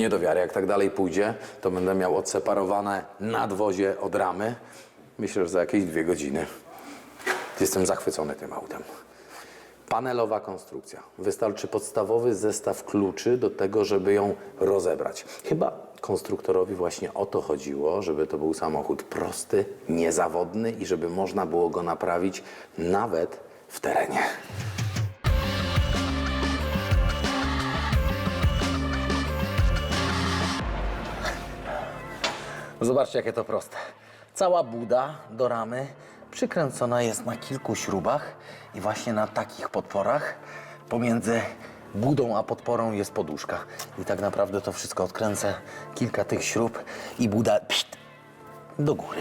Nie do wiary. Jak tak dalej pójdzie, to będę miał odseparowane nadwozie od ramy. Myślę, że za jakieś dwie godziny. Jestem zachwycony tym autem. Panelowa konstrukcja. Wystarczy podstawowy zestaw kluczy do tego, żeby ją rozebrać. Chyba konstruktorowi właśnie o to chodziło, żeby to był samochód prosty, niezawodny i żeby można było go naprawić nawet w terenie. Zobaczcie, jakie to proste. Cała buda do ramy przykręcona jest na kilku śrubach i właśnie na takich podporach pomiędzy budą a podporą jest poduszka. I tak naprawdę to wszystko odkręcę kilka tych śrub i buda pst, do góry.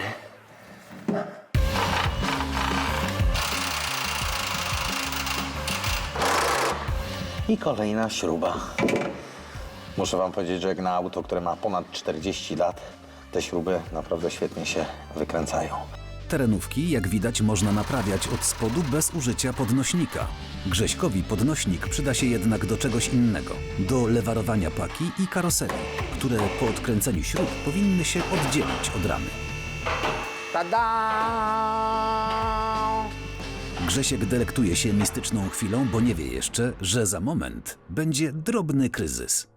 I kolejna śruba. Muszę wam powiedzieć, że jak na auto, które ma ponad 40 lat, te śruby naprawdę świetnie się wykręcają. Terenówki, jak widać, można naprawiać od spodu bez użycia podnośnika. Grześkowi podnośnik przyda się jednak do czegoś innego do lewarowania paki i karoserii, które po odkręceniu śrub powinny się oddzielić od ramy. Tada! Grzesiek delektuje się mistyczną chwilą, bo nie wie jeszcze, że za moment będzie drobny kryzys.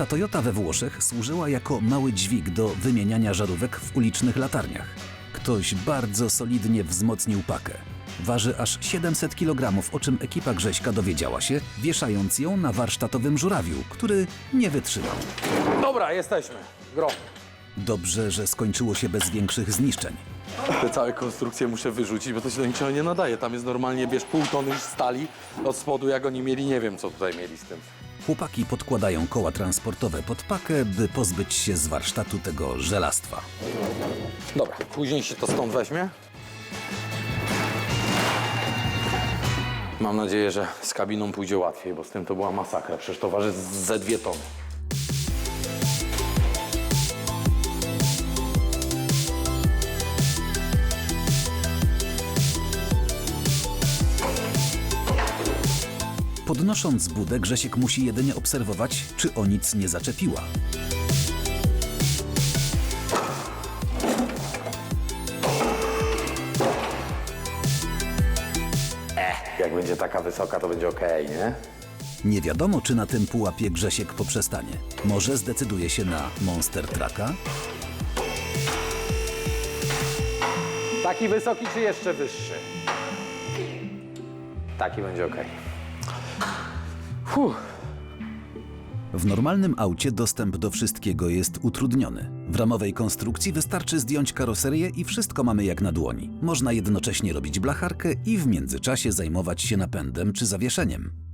Ta Toyota we Włoszech służyła jako mały dźwig do wymieniania żarówek w ulicznych latarniach. Ktoś bardzo solidnie wzmocnił pakę. Waży aż 700 kg, o czym ekipa Grześka dowiedziała się, wieszając ją na warsztatowym żurawiu, który nie wytrzymał. Dobra, jesteśmy. Grom. Dobrze, że skończyło się bez większych zniszczeń. Te całe konstrukcje muszę wyrzucić, bo to się do niczego nie nadaje. Tam jest normalnie, wiesz, pół tony stali od spodu, jak oni mieli, nie wiem, co tutaj mieli z tym. Chłopaki podkładają koła transportowe pod pakę, by pozbyć się z warsztatu tego żelastwa. Dobra, później się to stąd weźmie. Mam nadzieję, że z kabiną pójdzie łatwiej, bo z tym to była masakra. Przecież to waży ze dwie tony. Podnosząc budę, Grzesiek musi jedynie obserwować, czy o nic nie zaczepiła. Jak będzie taka wysoka, to będzie okej, nie? Nie wiadomo, czy na tym pułapie Grzesiek poprzestanie. Może zdecyduje się na Monster Trucka? Taki wysoki czy jeszcze wyższy? Taki będzie W normalnym aucie dostęp do wszystkiego jest utrudniony. W ramowej konstrukcji wystarczy zdjąć karoserię i wszystko mamy jak na dłoni. Można jednocześnie robić blacharkę i w międzyczasie zajmować się napędem czy zawieszeniem.